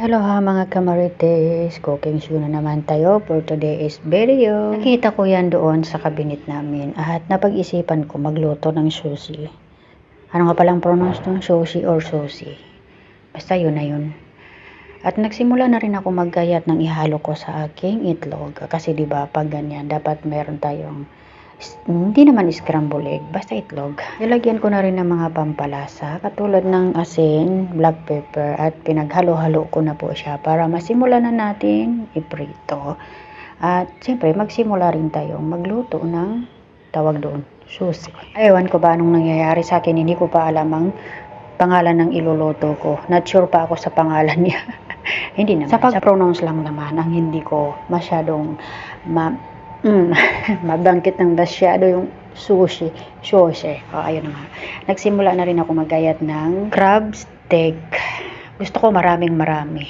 Hello ha mga kamarites, cooking show na naman tayo for today's video. Nakita ko yan doon sa kabinet namin at napag-isipan ko magluto ng sushi. Ano nga palang pronounce ng sushi or sushi? Basta yun na yun. At nagsimula na rin ako maggayat ng ihalo ko sa aking itlog. Kasi di ba pag ganyan, dapat meron tayong hindi naman scramble egg, basta itlog. Nilagyan ko na rin ng mga pampalasa, katulad ng asin, black pepper, at pinaghalo-halo ko na po siya para masimula na natin iprito. At siyempre, magsimula rin tayong magluto ng tawag doon, sushi. Ewan ko ba anong nangyayari sa akin, hindi ko pa alam ang pangalan ng iluluto ko. Not sure pa ako sa pangalan niya. hindi naman. Sa pag-pronounce lang naman, ang hindi ko masyadong ma Mm, mabangkit ng masyado yung sushi. Sushi. O, ayun na nga. Nagsimula na rin ako magayat ng crab steak. Gusto ko maraming marami.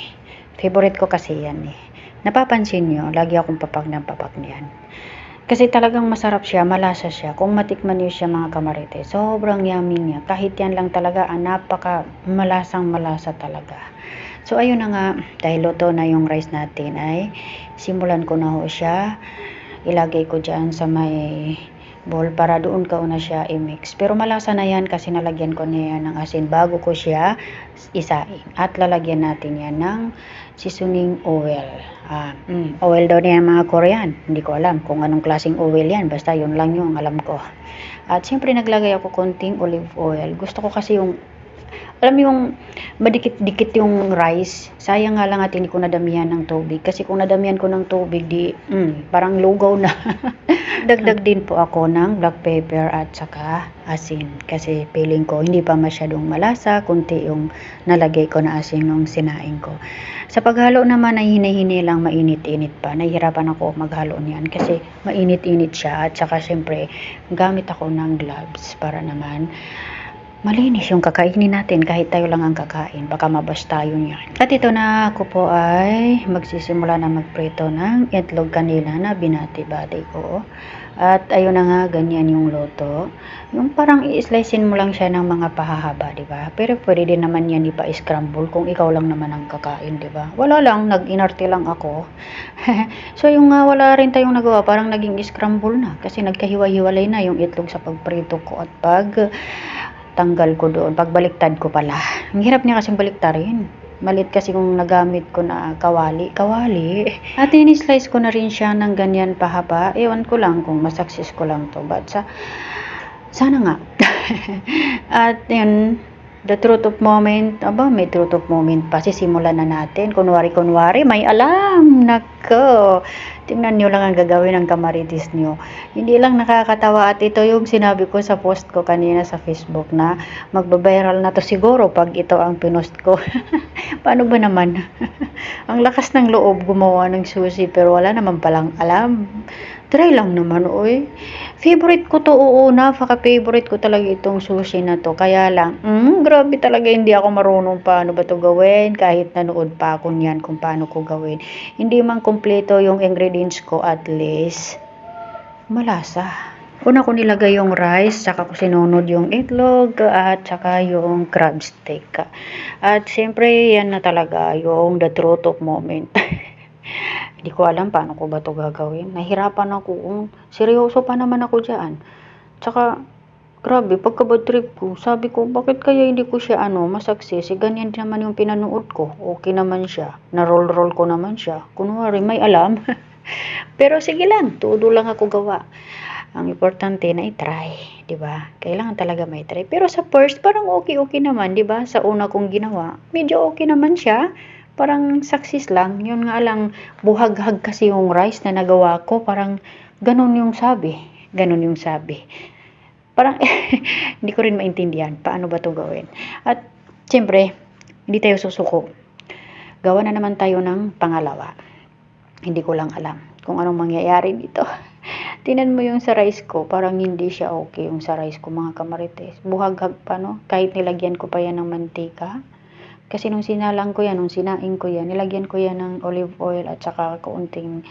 Favorite ko kasi yan eh. Napapansin nyo, lagi akong papak ng papak niyan. Kasi talagang masarap siya, malasa siya. Kung matikman niyo siya mga kamarite, sobrang yummy niya. Kahit yan lang talaga, ah, napaka malasang malasa talaga. So ayun na nga, dahil luto na yung rice natin ay simulan ko na ho siya ilagay ko dyan sa may bowl para doon ko na siya i-mix. Pero malasa na yan kasi nalagyan ko niya ng asin bago ko siya isain. At lalagyan natin yan ng seasoning oil. Ah, mm, oil daw niya mga Korean. Hindi ko alam kung anong klaseng oil yan. Basta yun lang yung alam ko. At siyempre naglagay ako konting olive oil. Gusto ko kasi yung alam mo yung madikit-dikit yung rice. Sayang nga lang at hindi ko nadamihan ng tubig. Kasi kung nadamihan ko ng tubig, di, mm, parang lugaw na. Dagdag din po ako ng black pepper at saka asin. Kasi feeling ko hindi pa masyadong malasa, kunti yung nalagay ko na asin nung sinain ko. Sa paghalo naman ay hinay lang mainit-init pa. Nahihirapan ako maghalo niyan kasi mainit-init siya. At saka syempre, gamit ako ng gloves para naman malinis yung kakainin natin kahit tayo lang ang kakain. Baka mabas tayo niyan. At ito na ako po ay magsisimula na magprito ng itlog kanina na binati-bati ko. At ayun na nga, ganyan yung loto. Yung parang i-slicein mo lang siya ng mga pahahaba, di ba? Pero pwede din naman yan ipa-scramble kung ikaw lang naman ang kakain, di ba? Wala lang, nag-inarte lang ako. so yung uh, wala rin tayong nagawa, parang naging scramble na. Kasi nagkahiwa-hiwalay na yung itlog sa pagprito ko at pag tanggal ko doon. Pagbaliktad ko pala. Ang hirap niya kasing baliktarin. Malit kasi kung nagamit ko na kawali. Kawali. At in-slice ko na rin siya ng ganyan pahaba. Ewan ko lang kung masaksis ko lang to. But sa, sana nga. At yun, the truth of moment, aba, may truth of moment pa. Sisimulan na natin. Kunwari-kunwari, may alam. Nako. Tingnan nyo lang ang gagawin ng kamaritis nyo. Hindi lang nakakatawa at ito yung sinabi ko sa post ko kanina sa Facebook na magbabiral na to siguro pag ito ang pinost ko. Paano ba naman? ang lakas ng loob gumawa ng sushi pero wala naman palang alam. Try lang naman, oy. Favorite ko to, oo, napaka-favorite ko talaga itong sushi na to. Kaya lang, mm, grabe talaga, hindi ako marunong paano ba to gawin. Kahit nanood pa ako niyan kung paano ko gawin. Hindi man kompleto yung ingredients ko at least, malasa. Una ko nilagay yung rice, saka ko sinunod yung itlog, at saka yung crab steak. At siyempre, yan na talaga yung the truth of moment. Hindi ko alam paano ko ba to gagawin. Nahirapan ako kung seryoso pa naman ako dyan. Tsaka, grabe, pagka trip ko, sabi ko, bakit kaya hindi ko siya ano, masuccess? Ganyan din naman yung pinanood ko. Okay naman siya. Na-roll-roll ko naman siya. Kunwari, may alam. Pero sige lang, todo lang ako gawa. Ang importante na i-try, 'di ba? Kailangan talaga may try. Pero sa first, parang okay-okay naman, 'di ba? Sa una kong ginawa, medyo okay naman siya parang success lang. Yun nga lang, buhaghag kasi yung rice na nagawa ko. Parang ganun yung sabi. Ganun yung sabi. Parang hindi ko rin maintindihan paano ba to gawin. At siyempre, hindi tayo susuko. Gawa na naman tayo ng pangalawa. Hindi ko lang alam kung anong mangyayari dito. Tinan mo yung sa rice ko, parang hindi siya okay yung sa rice ko mga kamarites. Buhaghag pa no, kahit nilagyan ko pa yan ng mantika kasi nung sinalang ko yan, nung sinaing ko yan, nilagyan ko yan ng olive oil at saka kaunting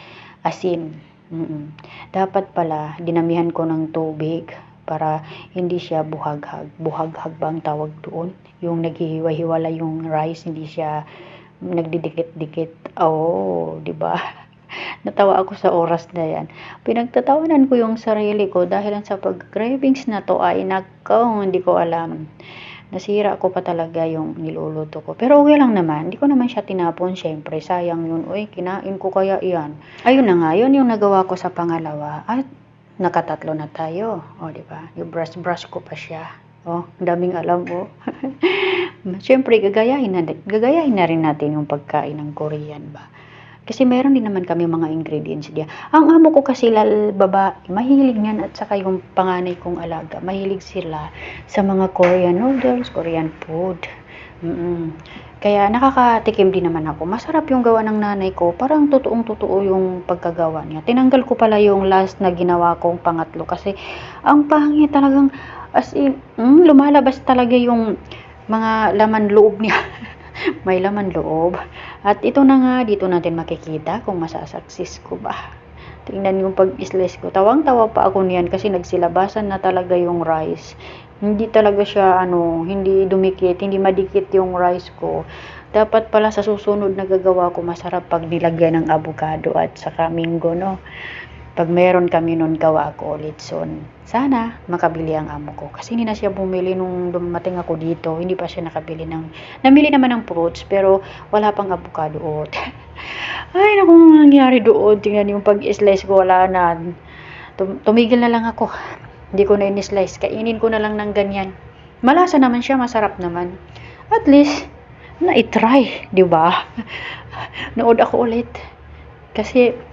asin. Mm-mm. Dapat pala, dinamihan ko ng tubig para hindi siya buhaghag. Buhaghag ba ang tawag doon? Yung naghihiwa-hiwala yung rice, hindi siya nagdidikit-dikit. Oh, 'di ba? Natawa ako sa oras na 'yan. Pinagtatawanan ko yung sarili ko dahil sa pag-cravings na 'to ay nako, hindi ko alam. Nasira ko pa talaga yung niluluto ko. Pero okay lang naman. Hindi ko naman siya tinapon. Siyempre, sayang yun. Uy, kinain ko kaya iyan. Ayun na nga, yun yung nagawa ko sa pangalawa. At nakatatlo na tayo. O, di ba? Yung brush-brush ko pa siya. Ang daming alam mo. Siyempre, gagayahin na, gagayahin na rin natin yung pagkain ng Korean ba. Kasi meron din naman kami mga ingredients diyan. Ang amo ko kasi lal babae, mahilig niyan at saka yung panganay kong alaga, mahilig sila sa mga Korean noodles, Korean food. Mm-mm. Kaya nakakatikim din naman ako. Masarap yung gawa ng nanay ko. Parang totoong totoo yung pagkagawa niya. Tinanggal ko pala yung last na ginawa kong pangatlo kasi ang pangit talagang as in, mm, lumalabas talaga yung mga laman loob niya. May laman loob. At ito na nga, dito natin makikita kung masasaksis ko ba. Tingnan yung pag-slice ko. Tawang-tawa pa ako niyan kasi nagsilabasan na talaga yung rice. Hindi talaga siya, ano, hindi dumikit, hindi madikit yung rice ko. Dapat pala sa susunod na gagawa ko, masarap pag nilagyan ng avocado at saka mingo, no? Pag meron kami nun, gawa ko ulit soon. Sana makabili ang amo ko. Kasi hindi na siya bumili nung dumating ako dito. Hindi pa siya nakabili ng... Namili naman ng fruits, pero wala pang avocado. Ay, naku, nangyari doon. Tingnan yung pag-slice ko, wala na. Tum- tumigil na lang ako. Hindi ko na in-slice. Kainin ko na lang ng ganyan. Malasa naman siya, masarap naman. At least, na-try, di ba? Nood ako ulit. Kasi,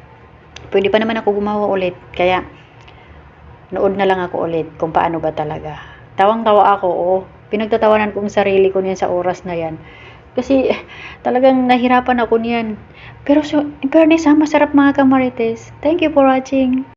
pwede pa naman ako gumawa ulit. Kaya, nood na lang ako ulit kung paano ba talaga. Tawang-tawa ako, oh. Pinagtatawanan kong sarili ko niyan sa oras na yan. Kasi, talagang nahirapan ako niyan. Pero, so, in fairness ha, masarap mga kamarites. Thank you for watching.